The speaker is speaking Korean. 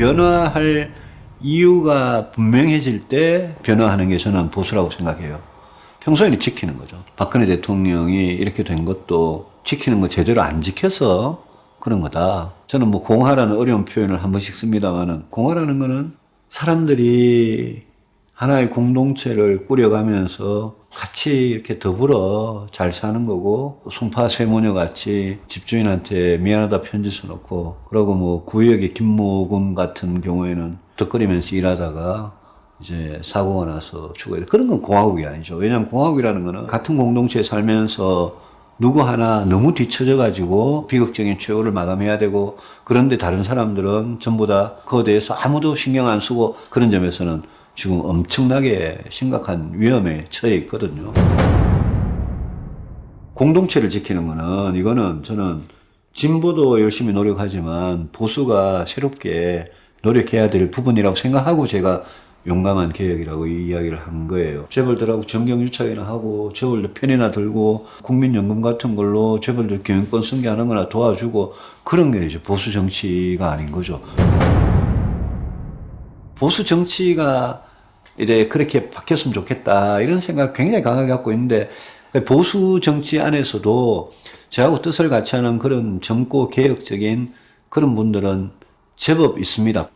변화할 이유가 분명해질 때 변화하는 게 저는 보수라고 생각해요. 평소에는 지키는 거죠. 박근혜 대통령이 이렇게 된 것도 지키는 거 제대로 안 지켜서 그런 거다. 저는 뭐 공화라는 어려운 표현을 한 번씩 씁니다만은 공화라는 거는 사람들이 하나의 공동체를 꾸려가면서 같이 이렇게 더불어 잘 사는 거고 송파 세모녀 같이 집주인한테 미안하다 편지 써놓고 그러고 뭐 구역의 김모금 같은 경우에는 덕거리면서 일하다가 이제 사고가 나서 죽어야 돼. 그런 건 공화국이 아니죠. 왜냐하면 공화국이라는 거는 같은 공동체에 살면서 누구 하나 너무 뒤처져 가지고 비극적인 최후를 마감해야 되고 그런데 다른 사람들은 전부 다 그거에 대해서 아무도 신경 안 쓰고 그런 점에서는 지금 엄청나게 심각한 위험에 처해 있거든요. 공동체를 지키는 거는 이거는 저는 진보도 열심히 노력하지만 보수가 새롭게 노력해야 될 부분이라고 생각하고 제가 용감한 개혁이라고 이 이야기를 한 거예요. 재벌들하고 정경유착이나 하고 재벌들 편이나 들고 국민연금 같은 걸로 재벌들 경영권 승계하는 거나 도와주고 그런 게 이제 보수 정치가 아닌 거죠. 보수 정치가 이제 그렇게 바뀌었으면 좋겠다 이런 생각 굉장히 강하게 갖고 있는데 보수 정치 안에서도 저하고 뜻을 같이 하는 그런 젊고 개혁적인 그런 분들은 제법 있습니다.